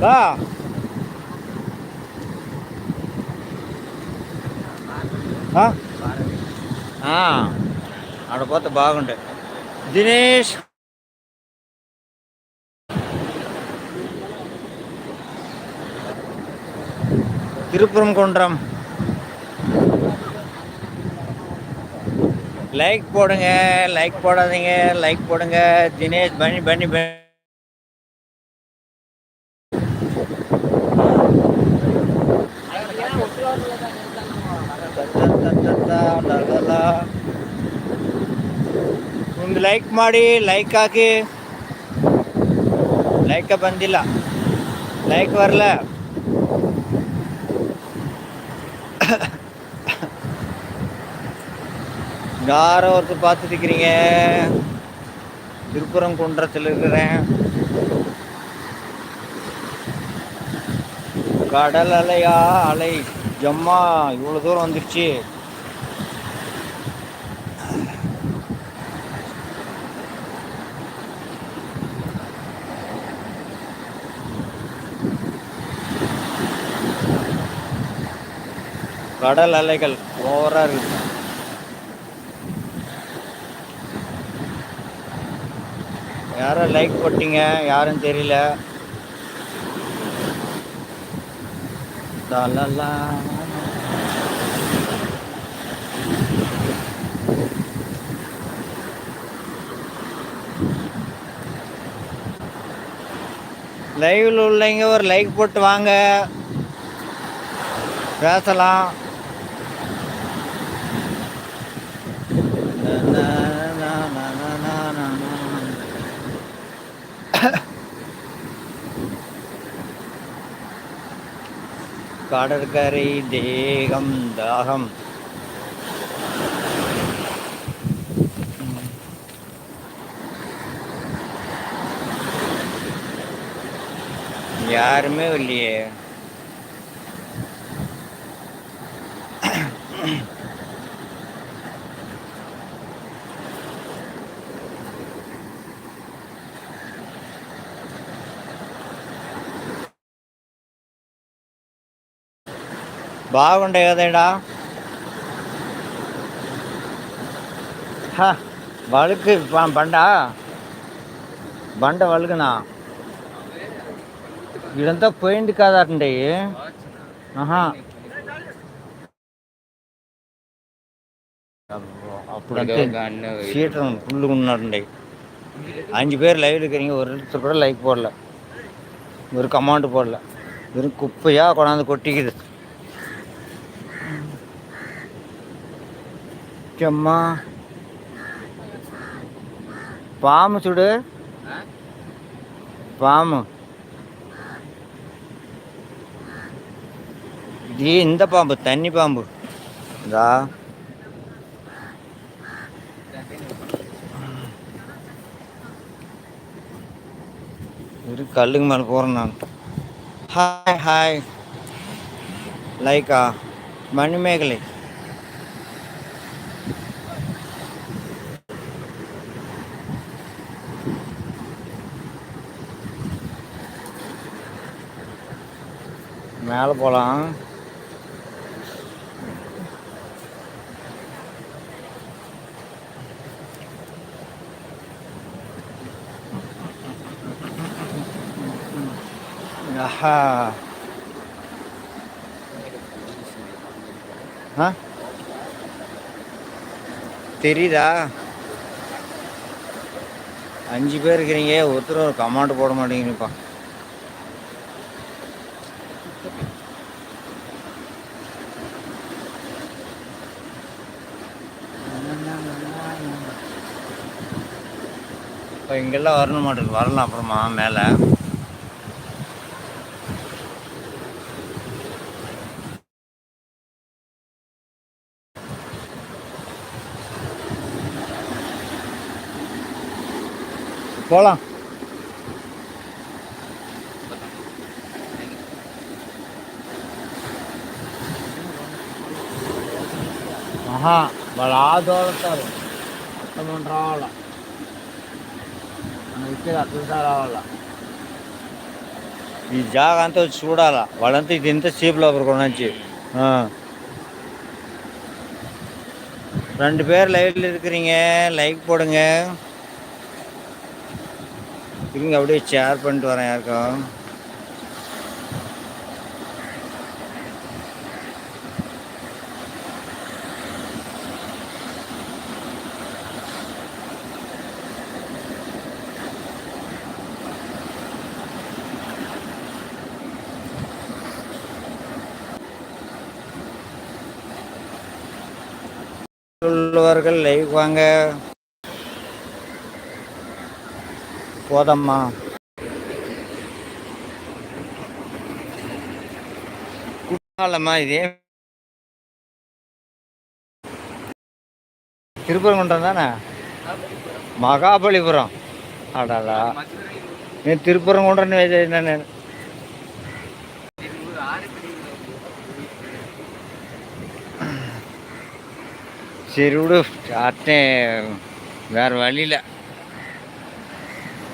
దా. ఆడపోతే బాగుంటాయి. దినేష్. திருப்புறம் குன்றம் லைக் போடுங்க லைக் போடாதீங்க லைக் போடுங்க தினேஷ் பண்ணி பண்ணி பண்ணி ಒಂದು ಲೈಕ್ ಮಾಡಿ ಲೈಕ್ ಹಾಕಿ ಲೈಕ ಬಂದಿಲ್ಲ ಲೈಕ್ ಬರಲ್ಲ யாரோ ஒருத்தர் பார்த்துட்டு திருப்புறம் குன்றத்தில் இருக்கிறேன் கடல் அலையா அலை. ஜம்மா இவ்வளோ தூரம் வந்துருச்சு. கடல் அலைகள் ஓவராக இருக்குது யாரோ லைக் போட்டீங்க யாரும் தெரியல. லைவில் உள்ளவங்க ஒரு லைக் போட்டு வாங்க. பேசலாம் நா, நா, நா, நா, நா, நா, நா. கடற்கரை தேகம் தாகம். யாருமே இல்லையே. బాగుంటాయి కదేడా వలుకు బండ బండ వలుకునా ఇదంతా పోయింది కాదండి ఆహా అప్పుడంటే సీటర్ ఫుల్ ఉన్నారండి அஞ்சு பேர் லைவ் இருக்கிறீங்க ஒரு ஒருத்தர் கூட லைக் போடல. ஒரு கமெண்ட் போடல. வெறும் குப்பையாக கொண்டாந்து கொட்டிக்குது. சும்மா பாம்பு சுடு. பாம்பு. இது இந்த பாம்பு தண்ணி பாம்பு. இதா இரு கல்லுக்கு மேலே போகிறேன் நான். ஹாய் ஹாய் லைக்கா மணிமேகலை. மேலே போகலாம் ஆஹா. ஆ? தெரியுதா? அஞ்சு பேர் இருக்கிறீங்க ஒருத்தர் ஒரு கமாண்ட் போட மாட்டேங்கிறீப்பா இப்போ இங்கெல்லாம் வரணும் மாட்டேங்குது வரலாம் அப்புறமா மேலே. போகலாம் ఆహా వాళ్ళు ఆ దోడతారు అర్థం రావాలా మనం ఇచ్చేది అట్లా రావాలా ఈ జాగ అంతా వచ్చి చూడాలా వాళ్ళంతా ఇది ఎంత సేపు లోపల నుంచి ரெண்டு பேர் லைவ்ல இருக்கிறீங்க லைக் போடுங்க இருங்க அப்படியே ஷேர் பண்ணிட்டு வரேன் யாருக்கும். உள்ளவர்கள் லைவ் வாங்க. போதம்மா. குற்றாலம்மா இதே? திருப்பரங்குன்றம் தானே? மகாபலிபுரம். அடாடா. நீ திருப்பரங்குன்றன்னு என்ன சரி விடு அத்தேன் வேறு வழியில்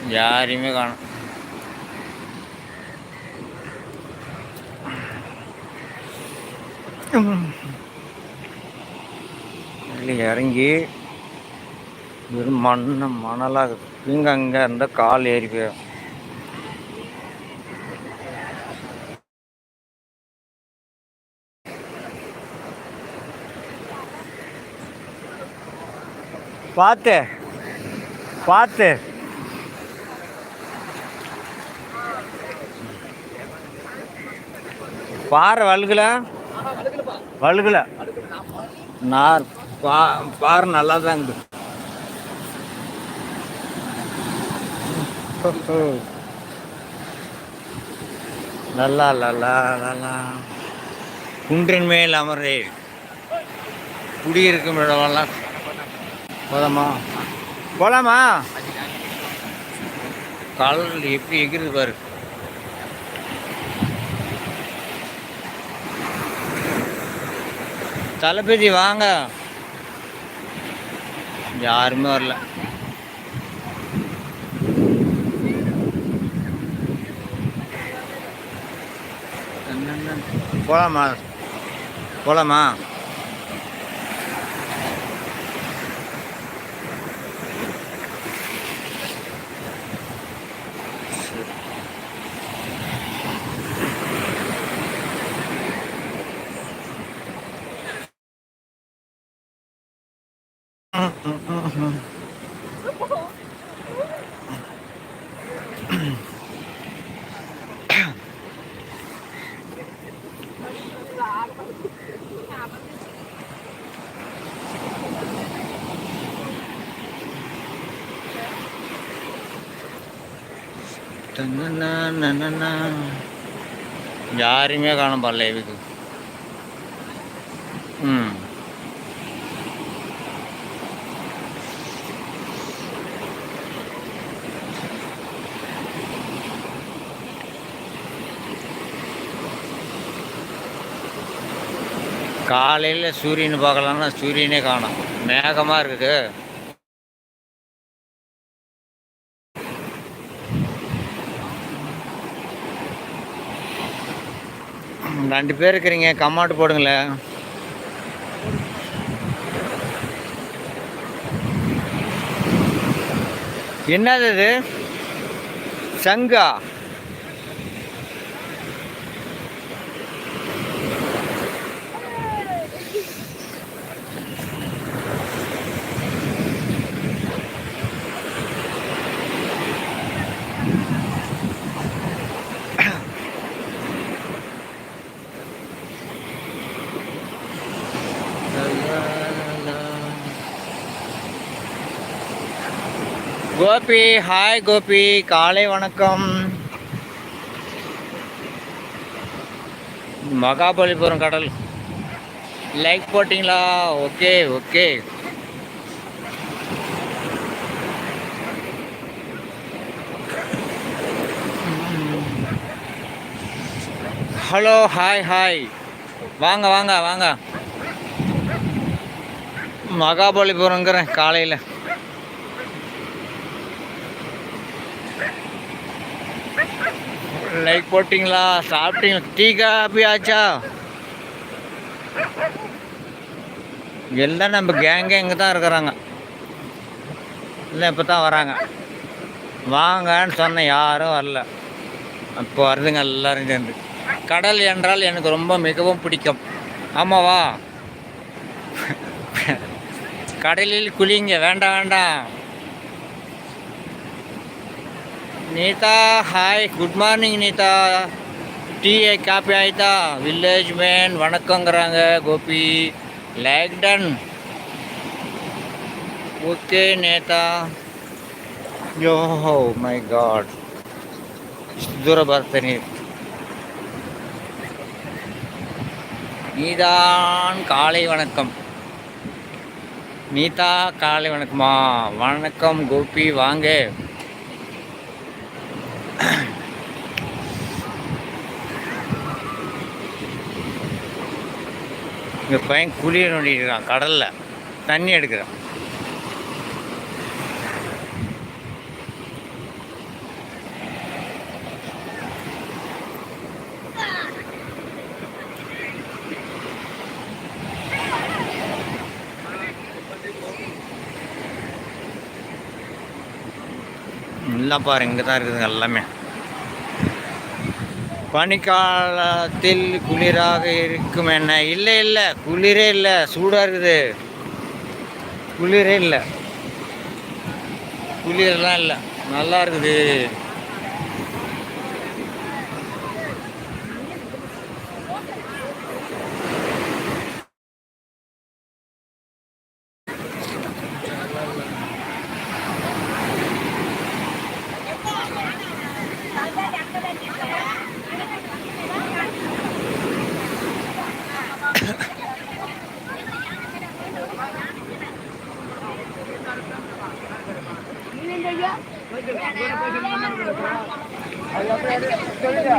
யாரையுமே காணும். இறங்கி வெறும் மண்ணு மணலாக இங்கே அங்கே இருந்தால் கால் ஏறி போயிடும் பார்த்து பார்த்து பாறை வழுகல? வழுகல. நார் பா பாறை நல்லா தான் இருக்குது. நல்லா நல்லா நல்லா. குன்றின் மேல் அமரே. குடியிருக்கும் இடமெல்லாம். போதாமா போலாமா? கால் எப்படி எகிறது பாரு. தளபதி வாங்க. யாருமே வரல. போலாமா? போலாமா? யாருமே காணும் பாடல இதுக்கு ம். காலையில் சூரியன் பார்க்கலான்னா சூரியனே காணும். மேகமாக இருக்குது. ரெண்டு பேர் இருக்கிறீங்க கம்மாட்டு போடுங்களேன். என்னது இது? சங்கா? கோபி ஹாய் கோபி காலை வணக்கம். மகாபலிபுரம் கடல். லைக் போட்டிங்களா? Okay okay hello hi hi வாங்க வாங்க வாங்க. மகாபலிபுரங்கிறேன் காலையில். லைக் போட்டிங்களா? சாப்பிட்டீங்களா டீ காபி ஆச்சா? எல்லாம் நம்ம கேங்கே இங்கே தான் இருக்கிறாங்க. இல்லை இப்போ தான் வராங்க. வாங்கன்னு சொன்ன யாரும் வரல. இப்போ வருதுங்க எல்லாரும் சேர்ந்து. கடல் என்றால் எனக்கு ரொம்ப மிகவும் பிடிக்கும். ஆமாவா கடலில் குளிங்க. வேண்டாம் வேண்டாம். Neetha hi good morning Neetha tea coffee ஆயிட்டா village man வணக்கங்கிறாங்க Gopi like done okay Neetha yo my god தூர பார்த்தனி நீதான் காலை வணக்கம் நீதா காலை வணக்கமா வணக்கம் கோபி வாங்க இங்கே பையன் குளிய நோண்டிட்டு இருக்கான் கடலில். தண்ணி எடுக்கிறான். எல்லாம் பாரு இங்கே தான் இருக்குதுங்க எல்லாமே. பனிக்காலத்தில் குளிராக இருக்கும் என்ன? இல்லை இல்லை. குளிரே இல்லை. சூடாக இருக்குது. குளிரே இல்லை. குளிரெல்லாம் இல்லை. நல்லா இருக்குது.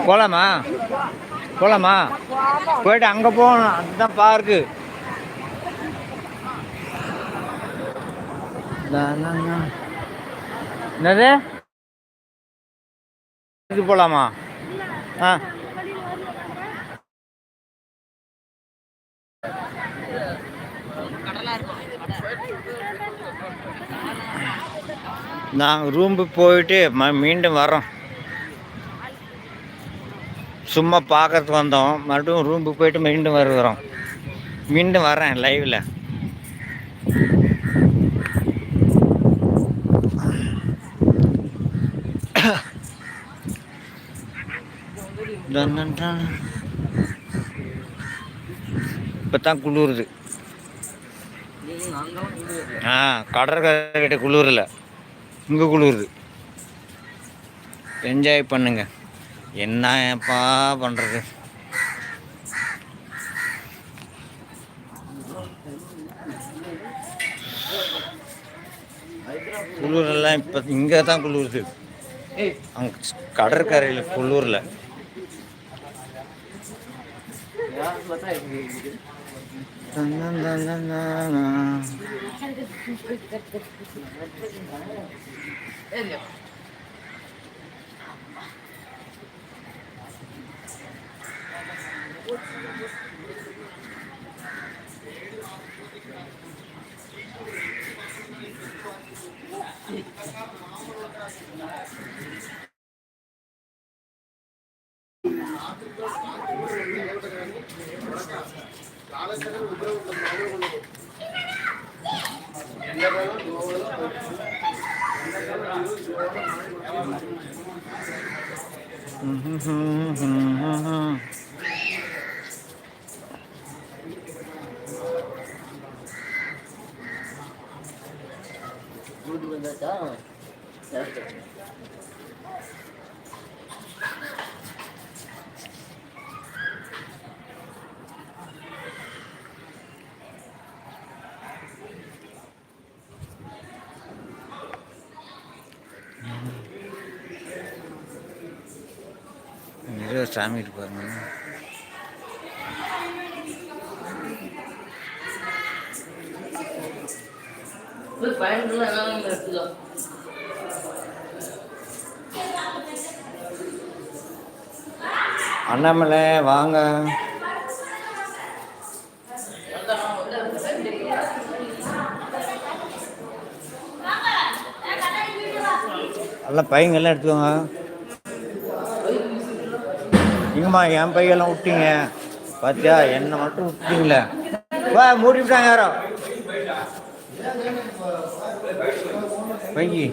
போகலாமா போகலாமா போயிட்டு அங்கே போகணும். அதுதான் பார்க்கு என்னது? இது போகலாமா ஆ. நாங்கள் ரூம்பு போயிட்டு ம மீண்டும் வரோம் சும்மா பார்க்கறதுக்கு வந்தோம். மறுபடியும் ரூம்பு போயிட்டு மீண்டும் வருகிறோம். மீண்டும் வரேன் லைவில் இப்போ தான் குளிருது. ஆ கடற்கரை கிட்ட குளிரில். இங்கே குளிருது. என்ஜாய் பண்ணுங்க. என்னப்பா பண்ணுறது குளிரெல்லாம் இப்போ இங்கே தான் குளிருது. அங்கே கடற்கரையில் குளிரில். Ediyor. Good with that. பயந்துலாம் என்ன எடுத்துக்கோ அண்ணாமலை வாங்க. எல்லாம் பையங்கெல்லாம் எடுத்துக்கோங்க. ஏம்மா என் பையெல்லாம் விட்டீங்க. பார்த்தியா என்னை மட்டும் விட்டீங்களே. வா மூடிவிட்டாங்க யாரோ. பையி